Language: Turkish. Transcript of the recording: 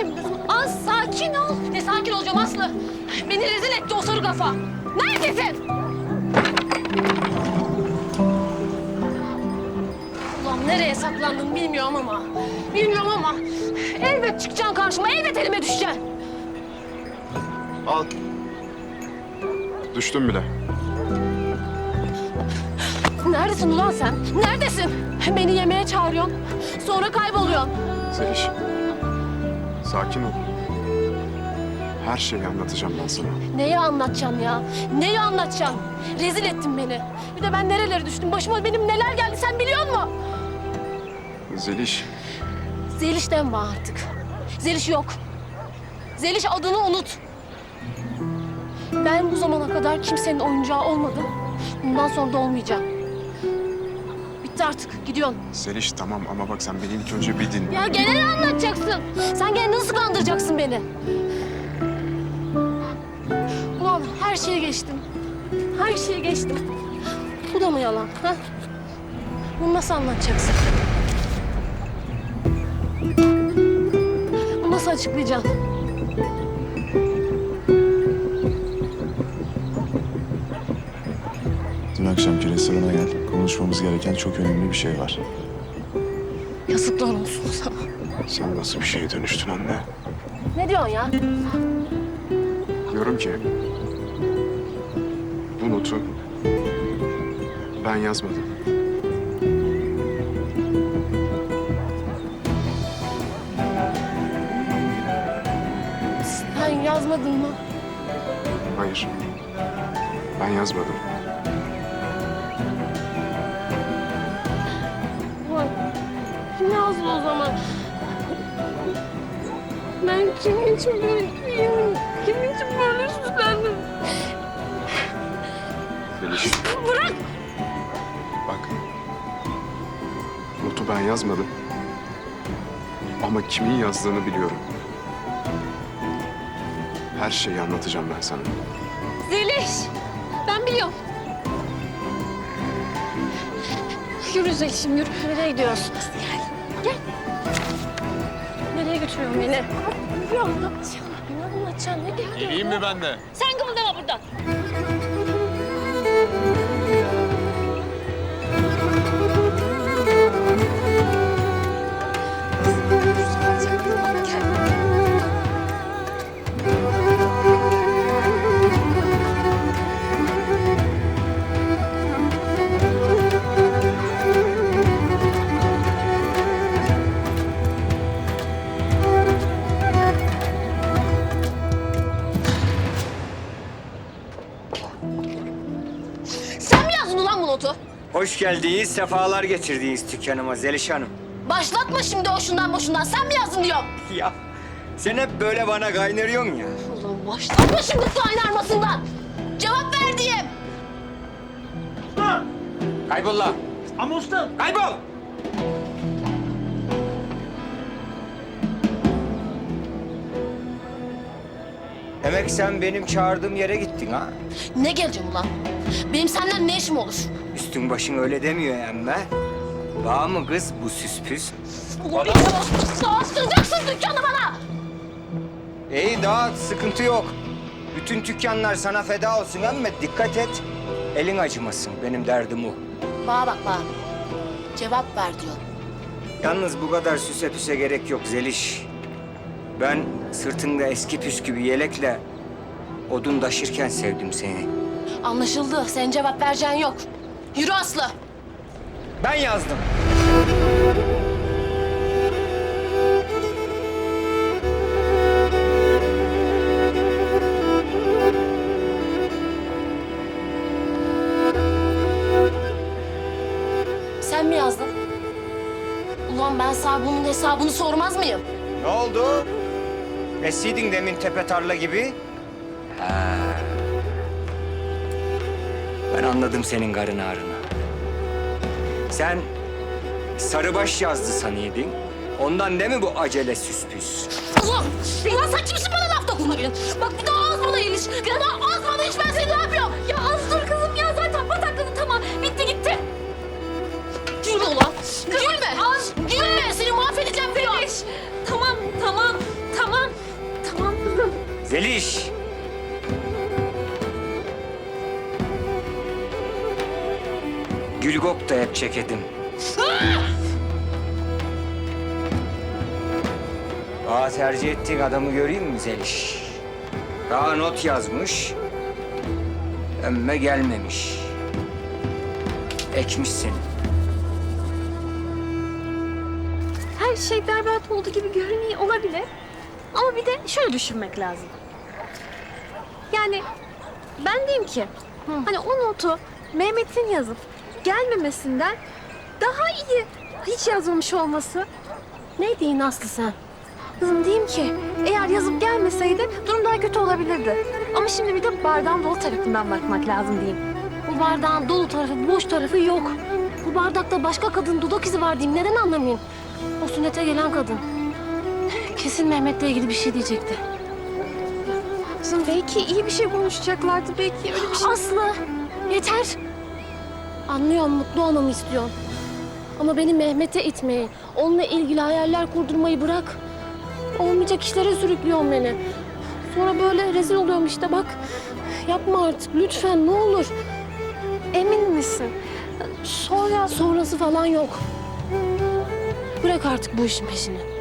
şimdi kızım. Az sakin ol. Ne sakin olacağım Aslı? Beni rezil etti o soru kafa. Neredesin? Ulan nereye saklandım bilmiyorum ama. Bilmiyorum ama. Elbet çıkacaksın karşıma. Elbet elime düşeceksin. Al. Düştüm bile. Neredesin ulan sen? Neredesin? Beni yemeğe çağırıyorsun. Sonra kayboluyorsun. Zeliş. Sakin ol. Her şeyi anlatacağım ben sana. Neyi anlatacaksın ya? Neyi anlatacaksın? Rezil ettin beni. Bir de ben nerelere düştüm? Başıma benim neler geldi sen biliyor musun? Zeliş. Zeliş deme artık. Zeliş yok. Zeliş adını unut. Ben bu zamana kadar kimsenin oyuncağı olmadım. Bundan sonra da olmayacağım. Bitti artık. Gidiyorsun. Zeliş tamam ama bak sen beni ilk önce bir dinle. Ya gene ne anlatacaksın? Sen gene nasıl kandıracaksın beni? Ulan her şeyi geçtim. Her şeyi geçtim. Bu da mı yalan? Ha? Bunu nasıl anlatacaksın? Bunu nasıl açıklayacaksın? Dün akşamki restorana gel. Konuşmamız gereken çok önemli bir şey var. Yazıklar olsun sana. Sen nasıl bir şeye dönüştün anne? Ne diyorsun ya? Diyorum ki... Bu notu ben yazmadım. Sen yazmadın mı? Hayır. Ben yazmadım. Yazdı o zaman? Ben kimin için böyle iyiyim? Kimin için böyle süslendim? Zeliş. Bırak! Bak. Notu ben yazmadım. Ama kimin yazdığını biliyorum. Her şeyi anlatacağım ben sana. Zeliş! Ben biliyorum. Yürü Zeliş'im yürü. Nereye gidiyoruz? Gel. Gel. Nereye götürüyorsun beni? Yürü anlatacağım. Ne anlatacaksın? Ne diyorsun? Geleyim mi ben de? Sen kımıldama buradan. Geldiniz, sefalar getirdiniz dükkanıma Zeliş Hanım. Başlatma şimdi o şundan boşundan. Sen mi yazdın diyorum. Ya sen hep böyle bana kaynırıyorsun ya. Ulan başlatma şimdi kaynarmasından. Cevap ver diyeyim. Kaybol la. Ama usta. Kaybol. Demek sen benim çağırdığım yere gittin ha? Ne geleceğim ulan? Benim senden ne işim olur? Üstün başın öyle demiyor emme. Bağ mı kız bu süspüs? Ulan iyice bastır- bastıracaksın dükkanı bana. İyi daha sıkıntı yok. Bütün dükkanlar sana feda olsun ama dikkat et. Elin acımasın. Benim derdim o. Bana bak bana. Cevap ver diyor. Yalnız bu kadar süse püse gerek yok Zeliş. Ben sırtında eski püskü bir yelekle odun taşırken sevdim seni. Anlaşıldı. Senin cevap vereceğin yok. Yürü Aslı. Ben yazdım. Sen mi yazdın? Ulan ben sana bunun hesabını sormaz mıyım? Ne oldu? Esiydin demin tepe tarla gibi. Ha. Ben anladım senin karın ağrını. Sen sarıbaş yazdı sanıyordun. Ondan değil mi bu acele süspüs? Ulan! Ulan sen kimsin bana laf dokunabiliyorsun? Bak bir daha ağız bana iliş. Bir daha ağız bana iç ben seni ne yapıyorum? Ya az dur kızım ya zaten patakladın tamam. Bitti gitti. Gülme ulan. Gülme. Gülme. Seni mahvedeceğim diyor. Tamam tamam tamam. Tamam kızım. Zeliş. Gülgok da hep çekedim. Aa tercih ettiğin adamı göreyim mi Zeliş? Daha not yazmış. Emme gelmemiş. Ekmişsin. Her şey berbat oldu gibi görünüyor olabilir. Ama bir de şöyle düşünmek lazım. Yani ben diyeyim ki hani o notu Mehmet'in yazıp gelmemesinden daha iyi hiç yazmamış olması. Ne diyeyim Aslı sen? Kızım diyeyim ki eğer yazıp gelmeseydi durum daha kötü olabilirdi. Ama şimdi bir de bardağın dolu tarafından bakmak lazım diyeyim. Bu bardağın dolu tarafı, boş tarafı yok. Bu bardakta başka kadın dudak izi var diyeyim. Neden anlamayayım? O sünnete gelen kadın. Kesin Mehmet'le ilgili bir şey diyecekti. Kızım belki iyi bir şey konuşacaklardı. Belki öyle bir şey... Aslı yeter. Anlıyorum mutlu olmamı istiyorsun. Ama beni Mehmet'e itmeyi, onunla ilgili hayaller kurdurmayı bırak. Olmayacak işlere sürüklüyorsun beni. Sonra böyle rezil oluyorum işte bak. Yapma artık lütfen ne olur. Emin misin? Sonra sonrası falan yok. Bırak artık bu işin peşini.